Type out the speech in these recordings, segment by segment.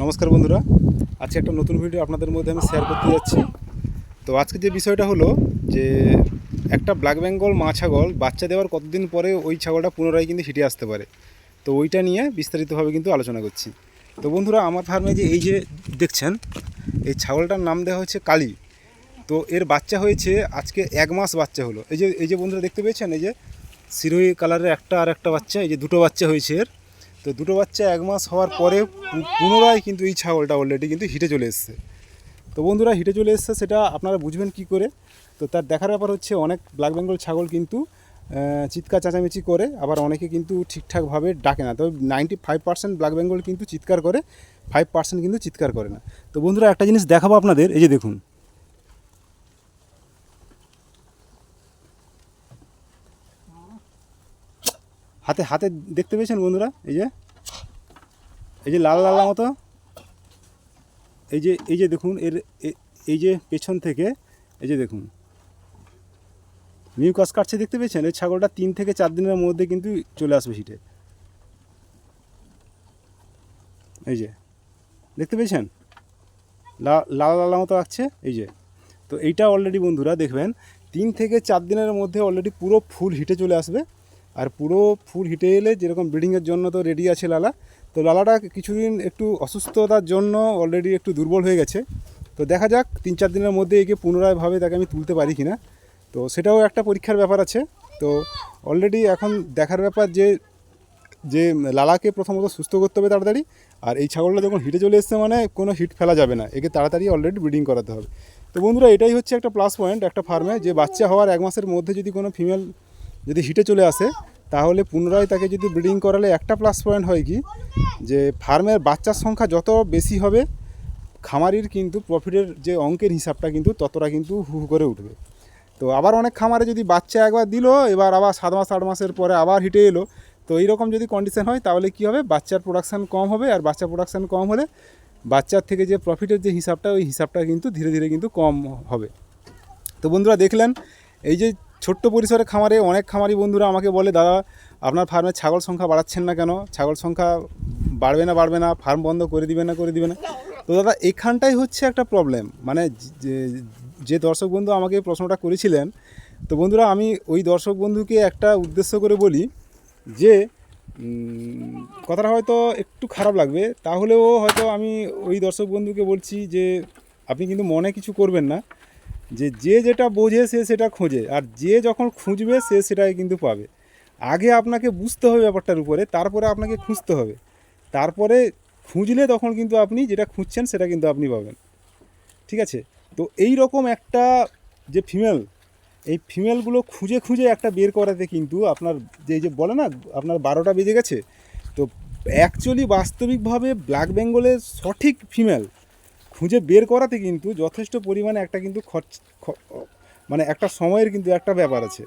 নমস্কার বন্ধুরা। আজকে একটা নতুন ভিডিও আপনাদের মধ্যে আমি শেয়ার করতে যাচ্ছি। তো আজকে যে বিষয়টা হলো যে, একটা ব্ল্যাক বেঙ্গল মা ছাগল বাচ্চা দেওয়ার কতদিন পরে ওই ছাগলটা পুনরায় কিন্তু হিটে আসতে পারে? তো ওইটা নিয়ে বিস্তারিতভাবে কিন্তু আলোচনা করছি। তো বন্ধুরা, আমার ফার্মে যে এই যে দেখছেন, এই ছাগলটার নাম দেওয়া হচ্ছে কালী। তো এর বাচ্চা হয়েছে আজকে এক মাস বাচ্চা হলো। এই যে এই যে বন্ধুরা দেখতে পেয়েছেন, এই যে সিরোই কালারের একটা আর একটা বাচ্চা, এই যে দুটো বাচ্চা হয়েছে এর। তো দুটো বাচ্চা এক মাস হওয়ার পরে পুনরায় কিন্তু এই ছাগলটা অলরেডি কিন্তু হিটে চলে এসছে। তো বন্ধুরা হিটে চলে এসছে, সেটা আপনারা বুঝবেন কি করে? তো তার দেখার ব্যাপার হচ্ছে অনেক ব্ল্যাক বেঙ্গল ছাগল কিন্তু চিৎকার চেঁচামেচি করে, আবার অনেকে কিন্তু ঠিকঠাকভাবে ডাকে না। তবে ninety five percent black Bengal কিন্তু চিৎকার করে ফাইভ পার্সেন্ট কিন্তু চিৎকার করে না। তো বন্ধুরা একটা জিনিস দেখাবো আপনাদের, এই যে দেখুন। হাতে হাতে দেখতে পেয়েছেন বন্ধুরা? এই যে এই যে লাল লাল মতো। এই যে এই যে দেখুন, এর এই যে পেছন থেকে, এই যে দেখুন। মিউকাস কাটছে, দেখতে পেয়েছেন? এই ছাগলটা তিন থেকে চার দিনের মধ্যে কিন্তু চলে আসবে হিটে এই যে, দেখতে পেয়েছেন? লাল লাল মতো আসছে এই যে। তো এইটা অলরেডি বন্ধুরা দেখবেন, তিন থেকে চার দিনের মধ্যে অলরেডি পুরো ফুল হিটে চলে আসবে। আর পুরো ফুল হিটে এলে যেরকম ব্রিডিংয়ের জন্য তো রেডি আছে লালা, তো লালাটা কিছুদিন একটু অসুস্থতার জন্য অলরেডি একটু দুর্বল হয়ে গেছে। তো দেখা যাক, তিন চার দিনের মধ্যে একে পুনরায়ভাবে তাকে আমি তুলতে পারি কিনা। তো সেটাও একটা পরীক্ষার ব্যাপার আছে। তো অলরেডি এখন দেখার ব্যাপার যে যে লালাকে প্রথমত সুস্থ করতে হবে তাড়াতাড়ি, আর এই ছাগলটা যখন হিটে চলে এসছে মানে কোনো হিট ফেলা যাবে না, একে তাড়াতাড়ি অলরেডি ব্রিডিং করাতে হবে। তো বন্ধুরা, এটাই হচ্ছে একটা প্লাস পয়েন্ট একটা ফার্মে যে বাচ্চা হওয়ার এক মাসের মধ্যে যদি কোনো ফিমেল যদি হিটে চলে আসে, তাহলে পুনরায় তাকে যদি ব্রিডিং করালে একটা প্লাস পয়েন্ট হয় কি? যে ফার্মের বাচ্চার সংখ্যা যত বেশি হবে, খামারির কিন্তু প্রফিটের যে অঙ্কের হিসাবটা কিন্তু ততটা কিন্তু হু হু করে উঠবে। তো আবার অনেক খামারে যদি বাচ্চা একবার দিল, এবার আবার সাত মাস, আট মাসের পরে আবার হিটে এলো, তো এইরকম যদি কন্ডিশন হয়, তাহলে কি হবে? বাচ্চার প্রোডাকশান কম হবে আর বাচ্চা প্রোডাকশান কম হলে বাচ্চার থেকে যে প্রফিটের যে হিসাবটা, ওই হিসাবটা কিন্তু ধীরে ধীরে কিন্তু কম হবে। তো বন্ধুরা দেখলেন, এই যে ছোট্ট পরিসরে খামারে অনেক খামারি বন্ধুরা আমাকে বলে, দাদা, আপনার ফার্মে ছাগল সংখ্যা বাড়াচ্ছেন না কেন? ছাগল সংখ্যা বাড়বে না বাড়বে না ফার্ম বন্ধ করে দিবে না, করে দিবে না। তো দাদা, এখানটাই হচ্ছে একটা প্রবলেম মানে যে যে দর্শক বন্ধু আমাকে প্রশ্নটা করেছিলেন, তো বন্ধুরা, আমি ওই দর্শক বন্ধুকে একটা উদ্দেশ্য করে বলি যে কথাটা হয়তো একটু খারাপ লাগবে, তাহলেও হয়তো আমি ওই দর্শক বন্ধুকে বলছি যে, আপনি কিন্তু মনে কিছু করবেন না। যে যে যেটা বোঝে সে সেটা খোঁজে আর যে যখন খুঁজবে সে সেটাই কিন্তু পাবে। আগে আপনাকে বুঝতে হবে ব্যাপারটার উপরে, তারপরে আপনাকে খুঁজতে হবে। তারপরে খুঁজলে তখন কিন্তু আপনি যেটা খুঁজছেন সেটা কিন্তু আপনি পাবেন। ঠিক আছে? তো এই রকম একটা যে ফিমেল, এই ফিমেলগুলো খুঁজে খুঁজে একটা বের করাতে কিন্তু আপনার যে যে বলে না, আপনার বারোটা বেজে গেছে, তো অ্যাকচুয়ালি বাস্তবিকভাবে ব্ল্যাক বেঙ্গলের সঠিক ফিমেল খুঁজে বের করাতে কিন্তু যথেষ্ট পরিমাণে একটা কিন্তু খরচ মানে একটা সময়ের কিন্তু একটা ব্যাপার আছে।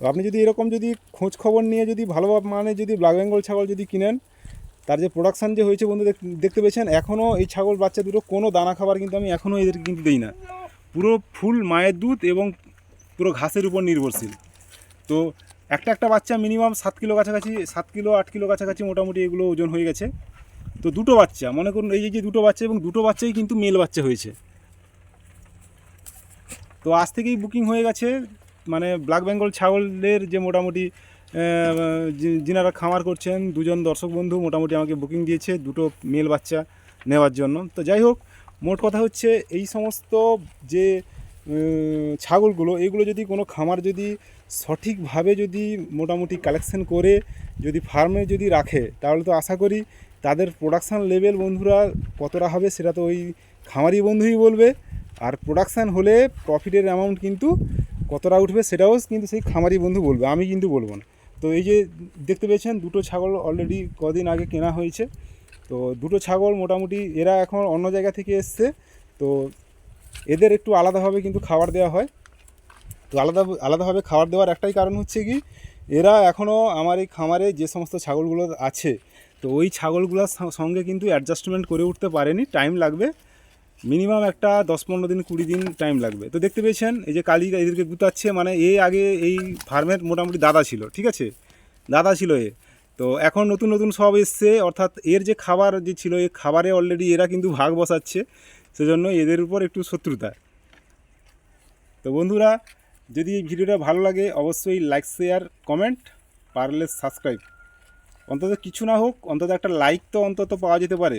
তো আপনি যদি এরকম যদি খোঁজ খবর নিয়ে যদি ভালো মানে যদি ব্ল্যাক বেঙ্গল ছাগল যদি কিনেন, তার যে প্রোডাকশান যে হয়েছে বন্ধু দেখতে পেয়েছেন এখনও এই ছাগল বাচ্চা দুটো কোনো দানা খাবার কিন্তু আমি এখনও এদেরকে কিন্তু দিই না। পুরো ফুল মায়ের দুধ এবং পুরো ঘাসের উপর নির্ভরশীল। তো একটা একটা বাচ্চা মিনিমাম সাত কিলো কাছাকাছি, সাত কিলো আট কিলো কাছাকাছি মোটামুটি এগুলো ওজন হয়ে গেছে। তো দুটো বাচ্চা, মনে করুন এই যে দুটো বাচ্চা এবং দুটো বাচ্চাই কিন্তু মেল বাচ্চা হয়েছে। তো আজ থেকেই বুকিং হয়ে গেছে মানে ব্ল্যাক বেঙ্গল ছাগলের যে মোটামুটি যিনারা খামার করছেন, দুজন দর্শক বন্ধু মোটামুটি আমাকে বুকিং দিয়েছে দুটো মেল বাচ্চা নেওয়ার জন্য। তো যাই হোক, মোট কথা হচ্ছে এই সমস্ত যে ছাগলগুলো, এগুলো যদি কোনো খামার যদি সঠিকভাবে যদি মোটামুটি কালেকশন করে, যদি ফার্মে যদি রাখে, তাহলে তো আশা করি তাদের প্রোডাকশান লেভেল বন্ধুরা কতটা হবে সেটা তো ওই খামারি বন্ধুই বলবে। আর প্রোডাকশান হলে প্রফিটের অ্যামাউন্ট কিন্তু কতটা উঠবে সেটাও কিন্তু সেই খামারি বন্ধু বলবে, আমি কিন্তু বলব না। তো এই যে দেখতে পেয়েছেন, দুটো ছাগল অলরেডি কদিন আগে কেনা হয়েছে। তো দুটো ছাগল মোটামুটি এরা এখন অন্য জায়গা থেকে এসছে। তো এদের একটু আলাদাভাবে কিন্তু খাবার দেওয়া হয়। তো আলাদা, আলাদাভাবে খাবার দেওয়ার একটাই কারণ হচ্ছে কি, এরা এখনও আমার এই খামারে যে সমস্ত ছাগলগুলো আছে তো ওই ছাগলগুলোর সঙ্গে কিন্তু অ্যাডজাস্টমেন্ট করে উঠতে পারেনি টাইম লাগবে। মিনিমাম একটা দশ পনেরো দিন, কুড়ি দিন টাইম লাগবে। তো দেখতে পেয়েছেন, এই যে কালী এদেরকে গুতাচ্ছে মানে এ আগে এই ফার্মের মোটামুটি দাদা ছিল, ঠিক আছে? দাদা ছিল এ। তো এখন নতুন নতুন সব এসছে, অর্থাৎ এর যে খাবার যে ছিল এই খাবারে অলরেডি এরা কিন্তু ভাগ বসাচ্ছে। সেজন্য এদের উপর একটু শত্রুতা। তো বন্ধুরা, যদি এই ভিডিওটা ভালো লাগে, অবশ্যই লাইক শেয়ার কমেন্ট পারলে সাবস্ক্রাইব অন্তত কিছু না হোক অন্তত একটা লাইক তো অন্তত পাওয়া যেতে পারে।